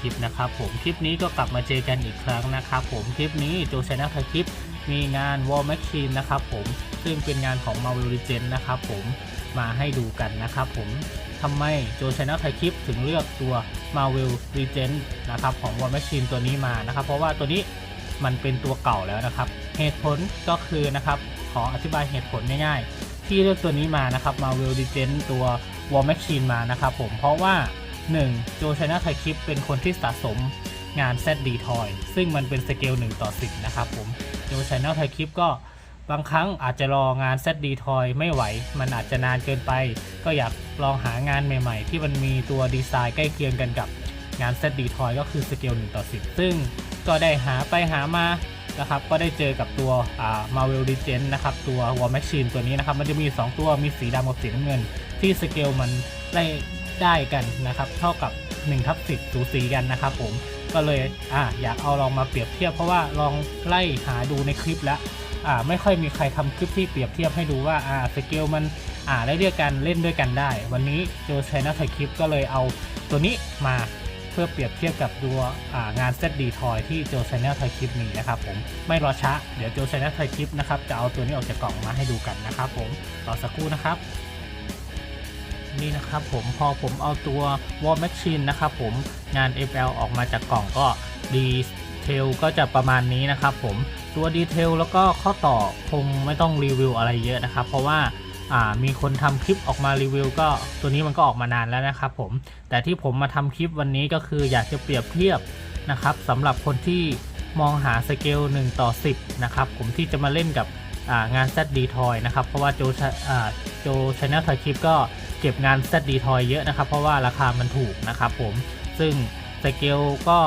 คลิปนะครับผมคลิปนี้ก็กลับมาเจอกันอีกครั้งนะครับผมคลิปนี้โจ Channel ไทยคลิปมีงาน War Machine นะครับผมซึ่งเป็นงานของ Marvel Legends นะครับผมมาให้ดูกันนะครับผมทำไมโจ Channel ไทยคลิปถึงเลือกตัว Marvel Legends นะครับของ War Machine ตัวนี้มานะครับ เพราะว่าตัวนี้มันเป็นตัวเก่าแล้วนะครับ เหตุผลก็คือนะครับขออธิบายเหตุผลง่ายๆ ที่เลือกตัวนี้มานะครับ Marvel Legends ตัว War Machine มานะครับผมเพราะว่า 1. โจชนะไทคลิปเป็นคนที่สะสมงาน ZD Toy ซึ่งมันเป็นสเกล1ต่อ 10 นะครับผม โจชนะไทคลิปก็บางครั้งอาจจะรองาน ZD Toy ไม่ไหว มันอาจจะนานเกินไป ก็อยากลองหางานใหม่ๆ ที่มันมีตัวดีไซน์ใกล้เคียงกันกับงาน ZD Toy ก็คือสเกล1ต่อ 10 ซึ่งก็ได้หาไปหามานะครับก็ได้เจอกับตัวอ่า Marvel Legend นะครับตัว War Machine ตัวนี้นะครับ มันจะมี 2 ตัวมีสีดำกับสีน้ำเงิน ที่สเกลมันได้ ได้กันนะครับ เท่ากับ1ทับ10สูสีกันนะครับผมก็เลยอ่าอยากเอาลองมาเปรียบเทียบเพราะว่าลองไล่หาดูในคลิปแล้วอ่าไม่ค่อยมีใครทำคลิปที่เปรียบเทียบให้ดูว่าอ่าสเกลมันอ่าได้เรียกกันเล่นด้วยกันได้ วันนี้โจชัยนัทคลิปก็เลยเอาตัวนี้มาเพื่อเปรียบเทียบกับตัวงาน ZD Toy ที่โจชัยนัทคลิปมีนะครับผมไม่รอช้าเดี๋ยวโจชัยนัทคลิปนะครับจะเอาตัวนี้ออกจากกล่องมาให้ดูกันนะครับผมรอสักครู่นะครับ นี่นะครับผมพอผมเอาตัว War Machine นะครับผมงาน FL ออกมาจากกล่องก็ดีเทลก็จะประมาณนี้นะครับผมตัวดีเทลแล้วก็ข้อต่อคงไม่ต้องรีวิวอะไรเยอะนะครับ เพราะว่าามีคนทำคลิปออกมารีวิวก็ตัวนี้มันก็ออกมานานแล้วนะครับผมแต่ที่ผมมาทำคลิปวันนี้ก็คืออยากจะเปรียบเทียบนะครับสำหรับคนที่มองหาสเกล1ต่อ 10นะครับผมที่จะมาเล่นกับางาน ZD Toy นะครับเพราะว่าโจชอ่าโจชแนลถ่ายคลิปก็ เก็บงาน ZD Toy เยอะนะครับ เพราะว่าราคามันถูกนะครับผม ซึ่งสเกลก็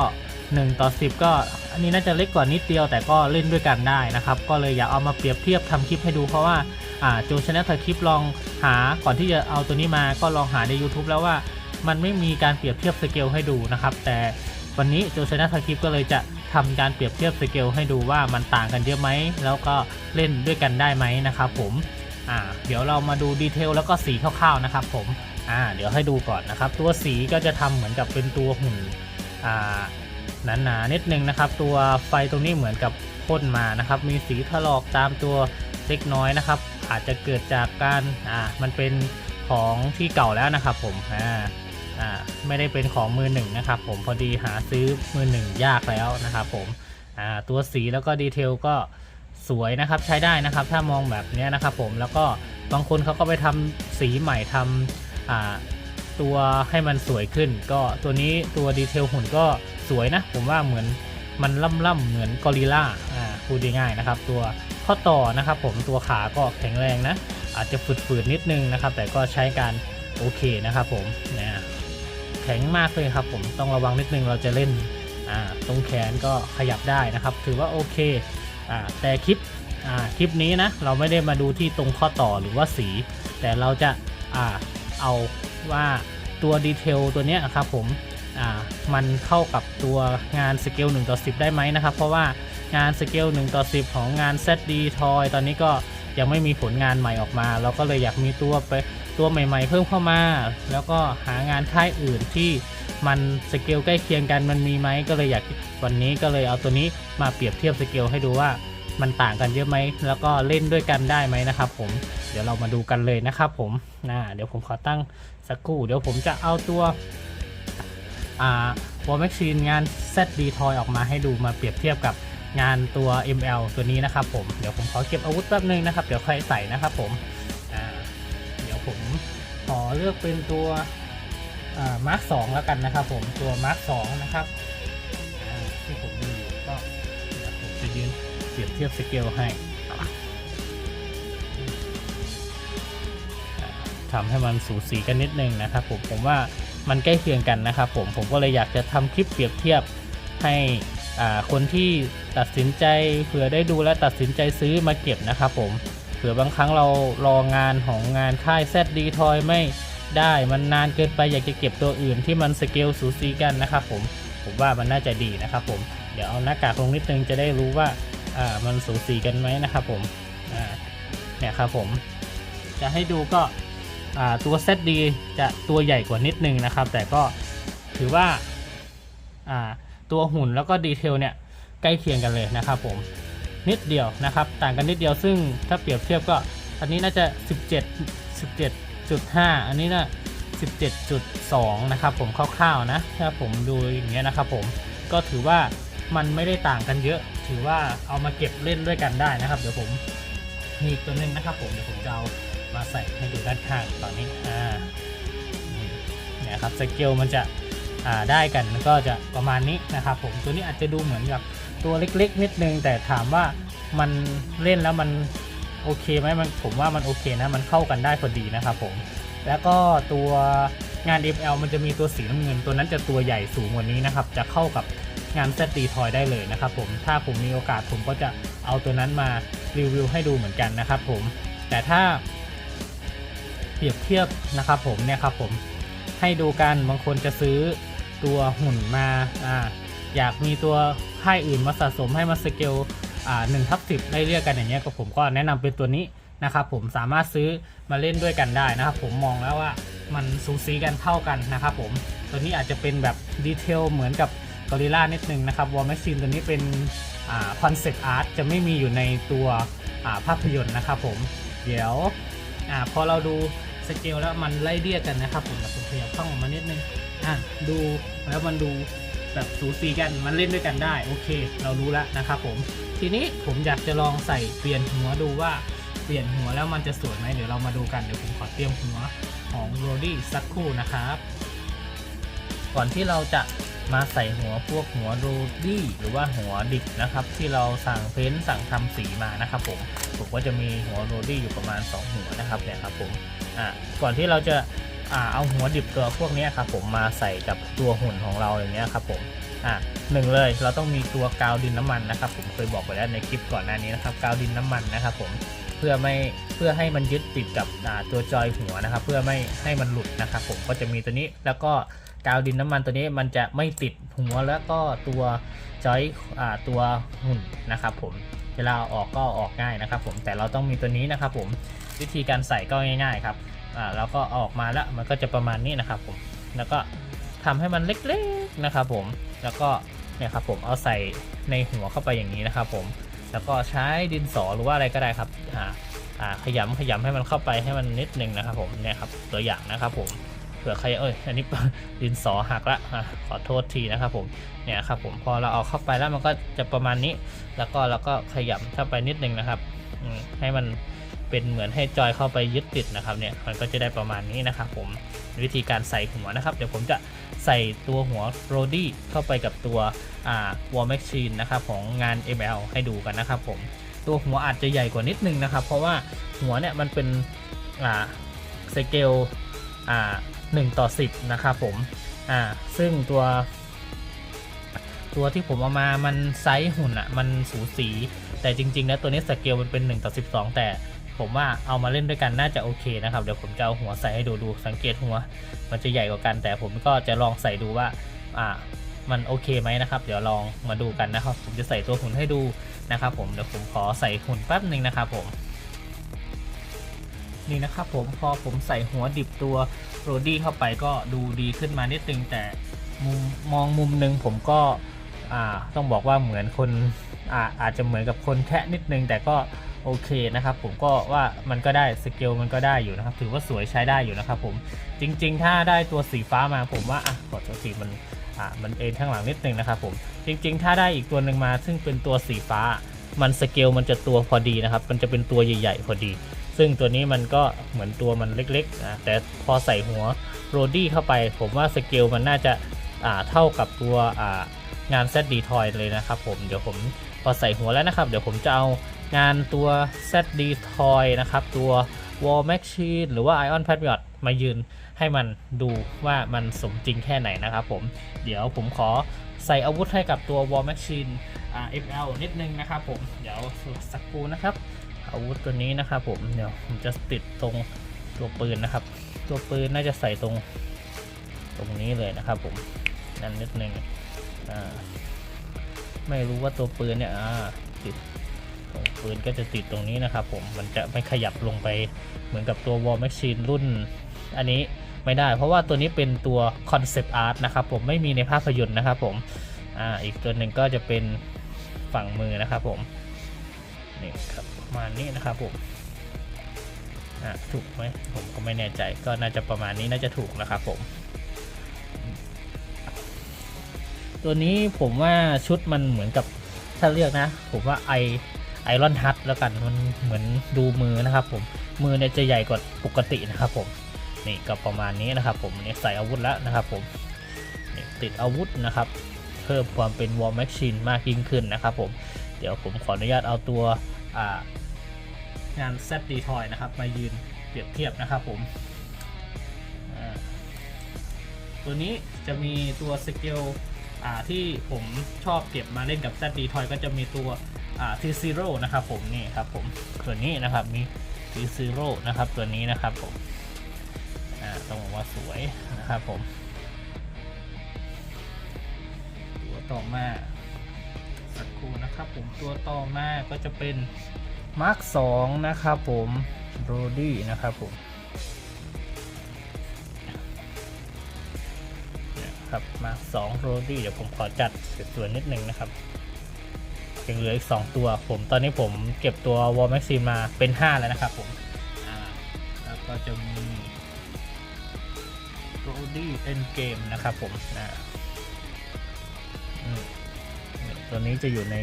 1 ต่อ 10 ก็อันนี้น่าจะเล็กกว่านิดเดียวแต่ก็เล่นด้วยกันได้นะครับ ก็เลยอยากเอามาเปรียบเทียบทำคลิปให้ดูเพราะว่าอ่าโจชนะถ่ายคลิปลองหาก่อนที่จะเอาตัวนี้มาก็ลองหาใน YouTube แล้วว่ามันไม่มีการเปรียบเทียบสเกลให้ดูนะครับ แต่วันนี้โจชนะถ่ายคลิปก็เลยจะทำการเปรียบเทียบสเกลให้ดูว่ามันต่างกันเยอะไหมแล้วก็เล่นด้วยกันได้ไหมนะครับผม อ่าเดี๋ยวเรามาดูดีเทลแล้วก็สีคร่าวๆนะครับผมอ่าเดี๋ยวให้ดูก่อนนะครับ ตัวสีก็จะทำเหมือนกับเป็นตัวหุ่นอ่าหนาๆนิดนึงนะครับ ตัวไฟตรงนี้เหมือนกับพ่นมานะครับ มีสีถลอกตามตัวเล็กน้อยนะครับ อาจจะเกิดจากการอ่ามันเป็นของที่เก่าแล้วนะครับผมอ่าอ่าไม่ได้เป็นของมือหนึ่งนะครับ ผมพอดีหาซื้อมือหนึ่งยากแล้วนะครับผมอ่าตัวสีแล้วก็ดีเทลก็ สวยนะครับใช้ได้นะครับถ้ามองแบบเนี้ยนะครับผมแล้วก็บางคนเขาก็ไปทำสีใหม่ทำอ่าตัวให้มันสวยขึ้น ก็ตัวนี้ตัวดีเทลหุ่นก็สวยนะ ผมว่าเหมือนมันล่ำๆเหมือนกอริลล่าพูดง่ายๆนะครับ ตัวข้อต่อนะครับ ผมตัวขาก็แข็งแรงนะ อาจจะฝืดๆนิดนึงนะครับ แต่ก็ใช้การโอเคนะครับ ผมนะแข็งมากเลยครับ ผมต้องระวังนิดนึงเราจะเล่นตรงแขนก็ขยับได้นะครับ ถือว่าโอเค แต่คลิปคลิปนี้นะเราไม่ได้มาดูที่ตรงข้อต่อหรือว่าสี แต่เราจะอาเอาว่าตัวดีเทลตัวนี้ครับผมมันเข้ากับตัวงานสเกล1ต่อ10 ได้ไหมนะครับ เพราะว่างานสเกล1ต่อ10 ของงาน ZD Toy ตอนนี้ก็ยังไม่มีผลงานใหม่ออกมา เราก็เลยอยากมีตัวไปตัวใหม่ ๆ เพิ่มเข้ามา แล้วก็หางานค่ายอื่นที่ มันสเกลใกล้เคียงกันมันมีไหมก็เลยอยากวันนี้ก็เลยเอาตัวนี้มาเปรียบเทียบสเกลให้ดูว่ามันต่างกันเยอะไหมแล้วก็เล่นด้วยกันได้ไหมนะครับผมเดี๋ยวเรามาดูกันเลยนะครับผมนะเดี๋ยวผมขอตั้งสักครู่ เดี๋ยวผมจะเอาตัวอ่าวอลแมชชีนงาน ZD Toy ออกมาให้ดูมาเปรียบเทียบกับงานตัว ML ตัวนี้นะครับผมเดี๋ยวผมขอเก็บอาวุธแป๊บนึงนะครับ เดี๋ยวค่อยใส่นะครับผมเดี๋ยวผมขอเลือกเป็นตัว มาร์คสองแล้วกันนะครับผมตัวมาร์คสองนะครับที่ผมมีอยู่ก็ผมจะยืนเปรียบเทียบสเกลให้ทำให้มันสูสีกันนิดนึงนะครับผมผมว่ามันใกล้เคียงกันนะครับผมผมก็เลยอยากจะทำคลิปเปรียบเทียบให้คนที่ตัดสินใจเผื่อได้ดูและตัดสินใจซื้อมาเก็บนะครับผมเผื่อบางครั้งเรารองานของงานค่าย ZD Toy ไม่ ได้ มันนานเกินไปอยากจะเก็บตัวอื่นที่มันสเกลสูสีกันนะครับผม ผมว่ามันน่าจะดีนะครับผม เดี๋ยวเอาหน้ากากลงนิดนึงจะได้รู้ว่าอ่ามันสูสีกันไหมนะครับผมอ่าเนี่ยครับผม จะให้ดูก็อ่าตัวเซตดีจะตัวใหญ่กว่านิดนึงนะครับ แต่ก็ถือว่าอ่าตัวหุ่นแล้วก็ดีเทลเนี่ยใกล้เคียงกันเลยนะครับผมนิดเดียวนะครับ ต่างกันนิดเดียวซึ่งถ้าเปรียบเทียบก็อันนี้น่าจะ 17 17.5 อันนี้นะ17.2 นะครับผมคร่าวๆนะ ถ้าผมดูอย่างเงี้ยนะครับผมก็ถือว่ามันไม่ได้ต่างกันเยอะ ถือว่าเอามาเก็บเล่นด้วยกันได้นะครับ เดี๋ยวผมมีอีกตัวหนึงนะครับผมเดี๋ยวผมจะเอามาใส่ให้ดูด้านข้างตอนนี้อ่าเนี่ยครับสเกลมันจะอ่าได้กันก็จะประมาณนี้นะครับผมตัวนี้อาจจะดูเหมือนกับตัวเล็กๆ นิดนึงแต่ถามว่ามันเล่นแล้วมัน โอเคไหมมันผมว่ามันโอเคนะ มันเข้ากันได้พอดีนะครับผม แล้วก็ตัวงาน FL มันจะมีตัวสีน้ำเงิน ตัวนั้นจะตัวใหญ่สูงกว่านี้นะครับ จะเข้ากับงาน ZD Toy ได้เลยนะครับผม ถ้าผมมีโอกาสผมก็จะเอาตัวนั้นมารีวิวให้ดูเหมือนกันนะครับผม แต่ถ้าเปรียบเทียบนะครับผมเนี่ยครับผม ให้ดูกันบางคนจะซื้อตัวหุ่นมา อ่า อยากมีตัวค่ายอื่นมาสะสมให้มาสเกล หนึ่งทับสิบได้เรียกกันอย่างเงี้ยก็ผมก็แนะนำเป็นตัวนี้นะครับผมสามารถซื้อมาเล่นด้วยกันได้นะครับผมมองแล้วว่ามันสูสีกันเท่ากันนะครับผมตัวนี้อาจจะเป็นแบบดีเทลเหมือนกับกอริล่านิดนึงนะครับวอลแมชชีนตัวนี้เป็นคอนเซปต์อาร์ตจะไม่มีอยู่ในตัวาภาพยนตร์นะครับผมเดี๋ยวอพอเราดูสเกลแล้วมันไล่เรียกกันนะครับผมเดี๋ยวผมขยับเข้าออกมานิดนึงอะดูแล้วมันดูแบบสูสีกันมันเล่นด้วยกันได้โอเค เรารู้แล้วนะครับผม ทีนี้ผมอยากจะลองใส่เปลี่ยนหัวดูว่าเปลี่ยนหัวแล้วมันจะสวยไหมเดี๋ยวเรามาดูกันเดี๋ยวผมขอเตรียมหัวของโรดี้สักครู่นะครับ ก่อนที่เราจะมาใส่หัวพวกหัวโรดี้หรือว่าหัวดิบนะครับ ที่เราสั่งเพ้นสั่งทำสีมานะครับผมผมก็จะมีหัวโรดี้อยู่ประมาณ 2 หัวนะครับเนี่ยครับผมอะก่อนที่เราจะอ่าเอาหัวดิบตัวพวกนี้ครับผมมาใส่กับตัวหุ่นของเราอย่างเงี้ยครับผม อะหนึ่งเลยเราต้องมีตัวกาวดินน้ำมันนะครับ ผมเคยบอกไปแล้วในคลิปก่อนหน้านี้นะครับกาวดินน้ำมันนะครับ ผมเพื่อไม่เพื่อให้มันยึดติดกับตัวจอยหัวนะครับ เพื่อไม่ให้มันหลุดนะครับ ผมก็จะมีตัวนี้แล้วก็กาวดินน้ำมันตัวนี้มันจะไม่ติดหัวแล้วก็ตัวจอยตัวหุ่นนะครับ ผมเวลาออกก็ออกง่ายนะครับ ผมแต่เราต้องมีตัวนี้นะครับ ผมวิธีการใส่ก็ง่าย ๆครับอ่าแล้วก็ออกมาแล้วมันก็จะประมาณนี้นะครับ ผมแล้วก็ทำให้มันเล็กๆนะครับ ผม แล้วก็เนี่ยครับผมเอาใส่ในหัวเข้าไปอย่างนี้นะครับผมแล้วก็ใช้ดินสอหรือว่าอะไรก็ได้ครับอ่าอ่าขยำขยำให้มันเข้าไปให้มันนิดนึงนะครับผมเนี่ยครับตัวอย่างนะครับผมเผื่อใครเอ้ยอันนี้ดินสอหักละอะขอโทษทีนะครับผมเนี่ยครับผมพอเราเอาเข้าไปแล้วมันก็จะประมาณนี้ แล้วก็เราก็ขยำเข้าไปนิดนึงนะครับให้มันเป็นเหมือนให้จอยเข้าไปยึดติดนะครับเนี่ยมันก็จะได้ประมาณนี้นะครับผม วิธีการใส่หัวนะครับ เดี๋ยวผมจะใส่ตัวหัวโรดี้เข้าไปกับตัวอ่าวอลแมชชีนนะครับของงาน ML ให้ดูกันนะครับผมตัวหัวอาจจะใหญ่กว่านิดนึงนะครับ เพราะว่าหัวเนี่ยมันเป็นอ่าสเกลอ่า1ต่อ10นะครับผมอ่าซึ่งตัว ตัวที่ผมเอามามันไซส์หุ่นอะมันสูสี แต่จริงๆแล้วตัวนี้สเกลมันเป็น1ต่อ12 แต่ ผมว่าเอามาเล่นด้วยกันน่าจะโอเคนะครับ เดี๋ยวผมจะเอาหัวใส่ให้ดูดูสังเกตหัว มันจะใหญ่กว่ากัน แต่ผมก็จะลองใส่ดูว่าอ่ามันโอเคไหมนะครับ เดี๋ยวลองมาดูกันนะครับ ผมจะใส่ตัวหุ่นให้ดูนะครับ ผมเดี๋ยวผมขอใส่หุ่นแป๊บหนึ่งนะครับผมนี่นะครับผมพอผมใส่หัวดิบตัวโรดี้เข้าไปก็ดูดีขึ้นมานิดนึงแต่มุมมองมุมหนึ่งผมก็อ่าต้องบอกว่าเหมือนคนอ่าอาจจะเหมือนกับคนแคะนิดนึงแต่ก็ โอเคนะครับผมก็ว่ามันก็ได้สเกลมันก็ได้อยู่นะครับ ถือว่าสวยใช้ได้อยู่นะครับผมจริง ๆ ถ้าได้ตัวสีฟ้ามาผมว่าอะขอตัวสีมันอ่ามันเอ็นข้างหลังนิดนึงนะครับผมจริง ๆ ถ้าได้อีกตัวหนึ่งมา ซึ่งเป็นตัวสีฟ้า มันสเกลมันจะตัวพอดีนะครับ มันจะเป็นตัวใหญ่ๆพอดี ซึ่งตัวนี้มันก็เหมือนตัวมันเล็กๆนะแต่พอใส่หัวโรดี้เข้าไป ผมว่าสเกลมันน่าจะอ่าเท่ากับตัวอ่างาน ZD Toy เลยนะครับผมเดี๋ยวผมพอใส่หัวแล้วนะครับ เดี๋ยวผมจะเอา งานตัว ZD Toy นะครับ ตัว Wall Machine หรือว่า Ion Patriot มายืนให้มันดูว่ามันสมจริงแค่ไหนนะครับผม เดี๋ยวผมขอใส่อาวุธให้กับตัว Wall Machine FL นิดนึงนะครับผม เดี๋ยวสักครู่นะครับ อาวุธตัวนี้นะครับผม เดี๋ยวผมจะติดตรงตัวปืนนะครับ ตัวปืนน่าจะใส่ตรงตรงนี้เลยนะครับผม นั่นนิดนึง ไม่รู้ว่าตัวปืนเนี่ยติด ปืนก็จะติดตรงนี้นะครับผมมันจะไม่ขยับลงไปเหมือนกับตัว War Machine รุ่น อันนี้ไม่ได้ เพราะว่าตัวนี้เป็นตัวคอนเซปต์อาร์ตนะครับผมไม่มีในภาพยนตร์นะครับผมอ่าอีกตัวหนึ่งก็จะเป็นฝั่งมือนะครับผมนี่ครับประมาณนี้นะครับผมอ่าถูกไหมผมก็ไม่แน่ใจก็น่าจะประมาณนี้น่าจะถูกนะครับผม ตัวนี้ผมว่าชุดมันเหมือนกับถ้าเรียกนะ ผมว่าไอ ไอรอนฮัตแล้วกันมันเหมือนดูมือนะครับผมมือเนี่ยจะใหญ่กว่าปกตินะครับผมนี่ก็ประมาณนี้นะครับผมเนี่ยใส่อาวุธแล้วนะครับผมติดอาวุธนะครับ เพิ่มความเป็นวอร์แมชชีนมากยิ่งขึ้นนะครับผมเดี๋ยวผมขออนุญาตเอาตัวงานเซตดีทอยนะครับมายืนเปรียบเทียบนะครับผมตัวนี้จะมีตัวสเกลที่ผมชอบเก็บมาเล่นกับ ZD Toy ก็จะมีตัว อ่า T0 นะครับผมนี่ครับผมตัวนี้นะครับมี T0 นะครับตัวนี้นะครับผมต้องบอกว่าสวยนะครับผมตัวต่อมาสักครู่นะครับผมตัวต่อมาก็จะเป็น Mark 2นะครับผมโรดี้นะครับผมครับมา2โรดี้เดี๋ยวผมขอจัดสวยๆนิดนึงนะครับ ยังเหลืออีก 2 ตัว ผมตอนนี้ผมเก็บตัววอลแม็กซีมาเป็น 5 แล้วนะครับผมแล้วก็จะมีโรดี้เอ็นเกมนะครับผมตัวนี้จะอยู่ใน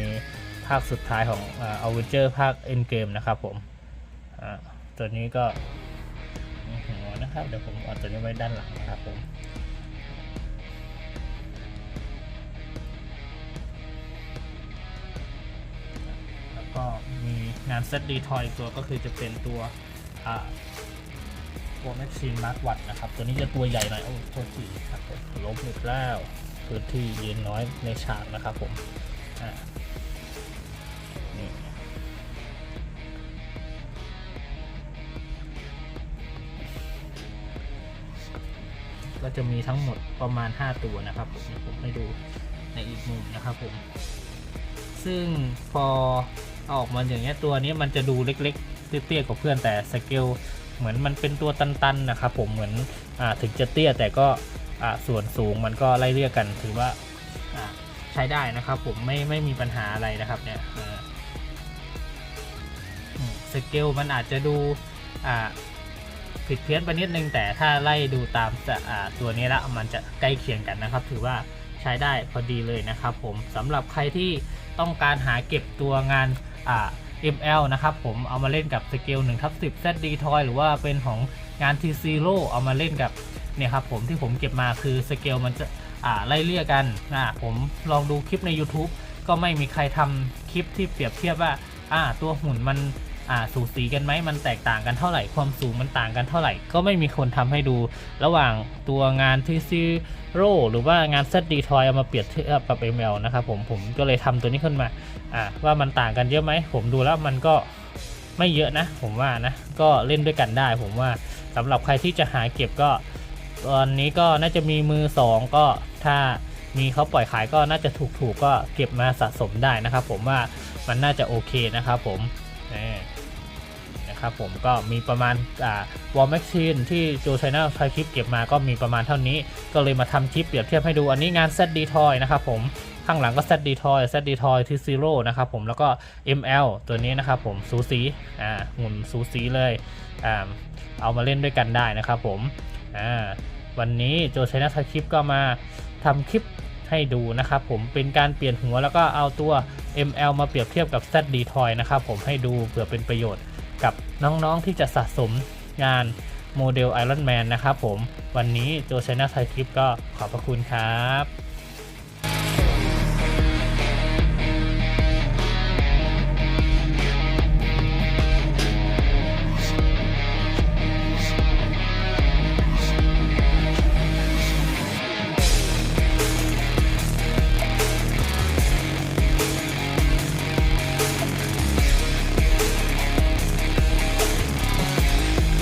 ภาคสุดท้ายของอเวนเจอร์ภาคเอ็นเกมนะครับผมตัวนี้ก็มีหัวนะครับ เดี๋ยวผมเอาตัวนี้ไว้ด้านหลังนะครับผม ก็มีงานเซตดีทอยตัวก็คือจะเป็นตัวอ่าตัวแมชชีนมาร์กวัดนะครับ ตัวนี้จะตัวใหญ่หน่อยโอ้โทษทีครับผมล้มอีกแล้วพื้นที่ยืนน้อยในฉากนะครับผมอ่านี่ก็จะมีทั้งหมดประมาณ 5 ตัวนะครับผมผมให้ดูในอีกมุมนะครับผม ซึ่งพอ ออกมาอย่างเงี้ยตัวนี้มันจะดูเล็กๆเตี้ยๆกว่าเพื่อนแต่สเกลเหมือนมันเป็นตัวตันๆนะครับผมเหมือนอถึงจะเตี้ยแต่ก็ส่วนสูงมันก็ไล่เรียกกันถือว่าใช้ได้นะครับผมไม่ไม่มีปัญหาอะไรนะครับเนี่ยสเกลมันอาจจะดูผิดเพี้ยนไปนิดนึงแต่ถ้าไล่ดูตามตัวนี้ละมันจะใกล้เคียงกันนะครับ ถือว่า ใช้ได้พอดีเลยนะครับผมสำหรับใครที่ต้องการหาเก็บตัวงานอ่า ML นะครับผมเอามาเล่นกับสเกล1ทับ10 ZD Toy หรือว่าเป็นของงาน T0 เอามาเล่นกับเนี่ยครับผมที่ผมเก็บมาคือสเกลมันจะอ่าไล่เลี่ยกันนะผมลองดูคลิปใน YouTube ก็ไม่มีใครทำคลิปที่เปรียบเทียบว่าอ่าตัวหุ่นมัน อ่าสูสีกันไหมมันแตกต่างกันเท่าไหร่ความสูงมันต่างกันเท่าไหร่ ก็ไม่มีคนทำให้ดู ระหว่างตัวงานที่ซีโร่หรือว่างาน ZD Toy เอามาเปรียบเทียบกับ ML นะครับผมผมก็เลยทำตัวนี้ขึ้นมาอ่าว่ามันต่างกันเยอะไหมผมดูแล้วมันก็ไม่เยอะนะ ผมว่านะก็เล่นด้วยกันได้ ผมว่าสำหรับใครที่จะหาเก็บก็ตอนนี้ก็น่าจะมีมือ 2 ก็ถ้ามีเขาปล่อยขายก็น่าจะถูกๆก็เก็บมาสะสมได้นะครับผมว่ามันน่าจะโอเคนะครับผมนี่ นะครับผมก็มีประมาณอ่าวอลแมชชีนที่โจชแนลทายคลิปเก็บมาก็มีประมาณเท่านี้ ก็เลยมาทำคลิปเปรียบเทียบให้ดูอันนี้งาน ZD Toy นะครับผมข้างหลังก็ ZD Toy ZD Toy ที่ Zero นะครับผมแล้วก็ ML ตัวนี้นะครับผมสูสีอ่าหุ่นสูสีเลยอ่าเอามาเล่นด้วยกันได้นะครับผมอ่าวันนี้โจชัยนาทคลิปก็มาทำคลิปให้ดูนะครับผมเป็นการเปลี่ยนหัวแล้วก็เอาตัว ML มาเปรียบเทียบกับ ZD Toy นะครับผมให้ดูเผื่อเป็นประโยชน์ กับน้องๆที่จะสะสมงานโมเดล Iron Man นะครับผม วันนี้โจชัยนาทคลิปก็ขอบพระคุณครับ